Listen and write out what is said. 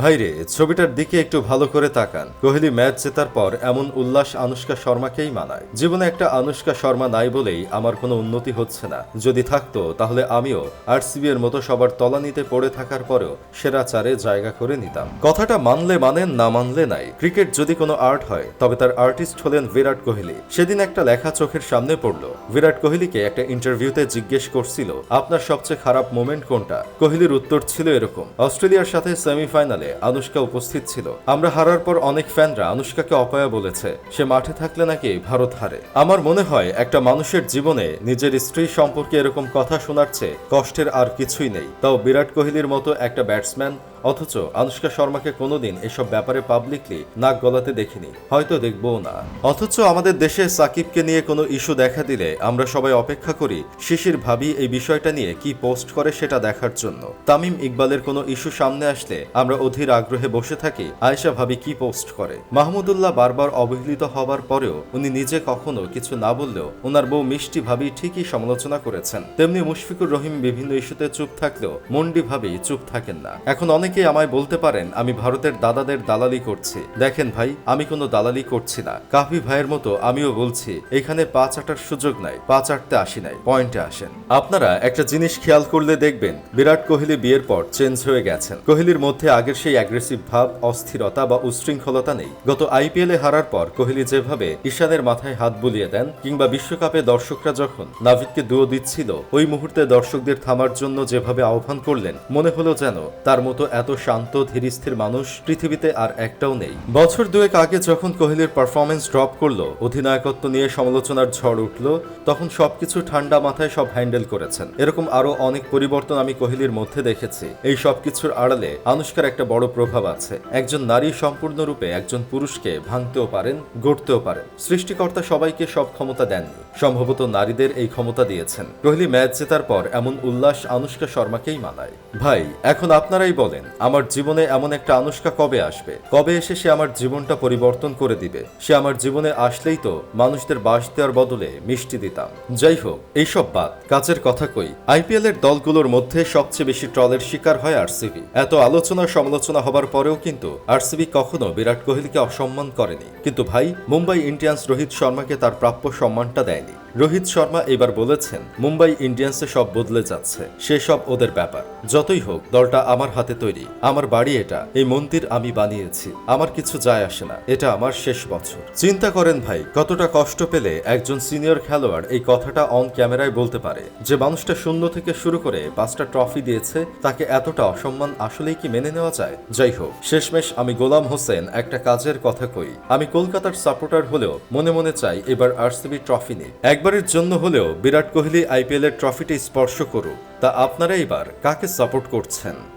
ভাইরে, ছবিটার দিকে একটু ভালো করে তাকান। কোহলি ম্যাচ জেতার পর এমন উল্লাস আনুষ্কা শর্মাকেই মানায়। জীবনে একটা আনুষ্কা শর্মা নাই বলেই আমার কোনো উন্নতি হচ্ছে না। যদি থাকতো, তাহলে আমিও আরসিবি এর মতো সবার তলানিতে পড়ে থাকার পরেও সেরা চারে জায়গা করে নিতাম। কথাটা মানলে মানেন, না মানলে নাই। ক্রিকেট যদি কোনো আর্ট হয়, তবে তার আর্টিস্ট হলেন বিরাট কোহলি। সেদিন একটা লেখা চোখের সামনে পড়ল। বিরাট কোহলিকে একটা ইন্টারভিউতে জিজ্ঞেস করছিল, আপনার সবচেয়ে খারাপ মোমেন্ট কোনটা? কোহলির উত্তর ছিল এরকম, অস্ট্রেলিয়ার সাথে সেমিফাইনালে আনুষ্কা উপস্থিত ছিল। আমরা হারার পর অনেক ফ্যানরা আনুষ্কাকে অপয়া বলেছে, সে মাঠে থাকলে নাকি ভারত হারে? আমার মনে হয়, একটা মানুষের জীবনে নিজের স্ত্রী সম্পর্কে এরকম কথা শোনার চেয়ে কষ্টের আর কিছুই নেই। তাও বিরাট কোহলির মতো একটা ব্যাটসম্যান অথচ আনুষ্কা শর্মাকে কোনোদিন এসব ব্যাপারে পাবলিকলি নাক গলাতে দেখিনি। হয়তো দেখবও না। অথচ আমাদের দেশে সাকিবকে নিয়ে কোনো ইস্যু দেখা দিলে আমরা সবাই অপেক্ষা করি শিশির ভাবি এই বিষয়টা নিয়ে কি পোস্ট করে সেটা দেখার জন্য। তামিম ইকবালের কোনো ইস্যু সামনে আসলে আমরা অধীর আগ্রহে বসে থাকি আয়েশা ভাবি কি পোস্ট করে। মাহমুদুল্লাহ বারবার অবহেলিত হবার পরেও উনি নিজে কখনো কিছু না বললেও ওনার বউ মিষ্টি ভাবি ঠিকই সমালোচনা করেছেন। তেমনি মুশফিকুর রহিম বিভিন্ন ইস্যুতে চুপ থাকলেও মন্ডি ভাবি চুপ থাকেন না। এখন অনেকেই আমায় বলতে পারেন, আমি ভারতের দাদাদের দালালি করছি। দেখেন ভাই, আমি কোনো দালালি করছি না। কাফি ভাইয়ের মতো আমিও বলছি, এখানে পা চাটার সুযোগ নাই, পা চাটতে আসি নাই, পয়েন্টে আসেন। আপনারা একটা জিনিস খেয়াল করলে দেখবেন, বিরাট কোহলি বিয়ের পর চেঞ্জ হয়ে গেছেন। কোহলির মধ্যে আগের সেই অ্যাগ্রেসিভ ভাব, অস্থিরতা বা উশৃঙ্খলতা নেই। গত আইপিএলে হারার পর কোহলি যেভাবে ঈশানের মাথায় হাত বুলিয়ে দেন, কিংবা বিশ্বকাপে দর্শকরা যখন নাভিদকে দুয়ো দিচ্ছিল, ওই মুহূর্তে দর্শকদের থামার জন্য যেভাবে আহ্বান করলেন, মনে হলো যেন তার মতো এত শান্ত, ধীরস্থির মানুষ পৃথিবীতে আর একটাও নেই। বছর দুয়েক আগে যখন কোহলির পারফরমেন্স ড্রপ করল, অধিনায়কত্ব নিয়ে সমালোচনার ঝড় উঠল, তখন সবকিছু ঠান্ডা মাথায় সব হ্যান্ডেল করেছেন। এরকম আরও অনেক পরিবর্তন আমি কোহলির মধ্যে দেখেছি। এই সবকিছুর আড়ালে আনুষ্কার একটা বড় প্রভাব আছে। একজন নারী সম্পূর্ণরূপে একজন পুরুষকে ভাঙতেও পারেন, গড়তেও পারেন। সৃষ্টিকর্তা সবাইকে সব ক্ষমতা দেননি। সম্ভবত নারীদের এই ক্ষমতা দিয়েছেন। কোহলি ম্যাচ জেতার পর এমন উল্লাস আনুষ্কা শর্মাকেই মানায়। ভাই, এখন আপনারাই বলেন আমার জীবনে এমন একটা আনুষ্কা কবে আসবে? কবে এসে সে আমার জীবনটা পরিবর্তন করে দিবে? সে আমার জীবনে আসলেই তো মানুষদের বাস দেওয়ার বদলে মিষ্টি দিতাম। যাই হোক, এইসব বাদ। কাজের কথা কই, আইপিএল এর দলগুলোর মধ্যে সবচেয়ে বেশি ট্রলের শিকার হয় আরসিবি। এত আলোচনা সমালোচনা হবার পরেও কিন্তু আরসিবি কখনো বিরাট কোহলিকে অসম্মান করেনি। কিন্তু ভাই, মুম্বাই ইন্ডিয়ান্স রোহিত শর্মাকে তার প্রাপ্য সম্মানটা দেয়নি। রোহিত শর্মা এবার বলেছেন, মুম্বাই ইন্ডিয়ান্সে সব বদলে যাচ্ছে সেসব ওদের ব্যাপার। যতই হোক, দলটা আমার হাতে তৈরি। আমার বাড়ি এটা, এই মন্দির আমি বানিয়েছি। আমার কিছু যায় আসে না। এটা আমার শেষ বছর। চিন্তা করেন ভাই, কতটা কষ্ট পেলে একজন সিনিয়র খেলোয়াড় এই কথাটা অন ক্যামেরায় বলতে পারে। যে মানুষটা শূন্য থেকে শুরু করে পাঁচটা ট্রফি দিয়েছে, তাকে এতটা অসম্মান আসলেই কি মেনে নেওয়া যায়? যাই হোক, শেষমেশ আমি গোলাম হোসেন একটা কাজের কথা কই। আমি কলকাতার সাপোর্টার হলেও মনে মনে চাই এবার আরসিবি ট্রফি নিক। একবারের জন্য হলেও বিরাট কোহলি আইপিএলের ট্রফিটি স্পর্শ করুক, তা আপনারা এবার কাকে সাপোর্ট করছেন?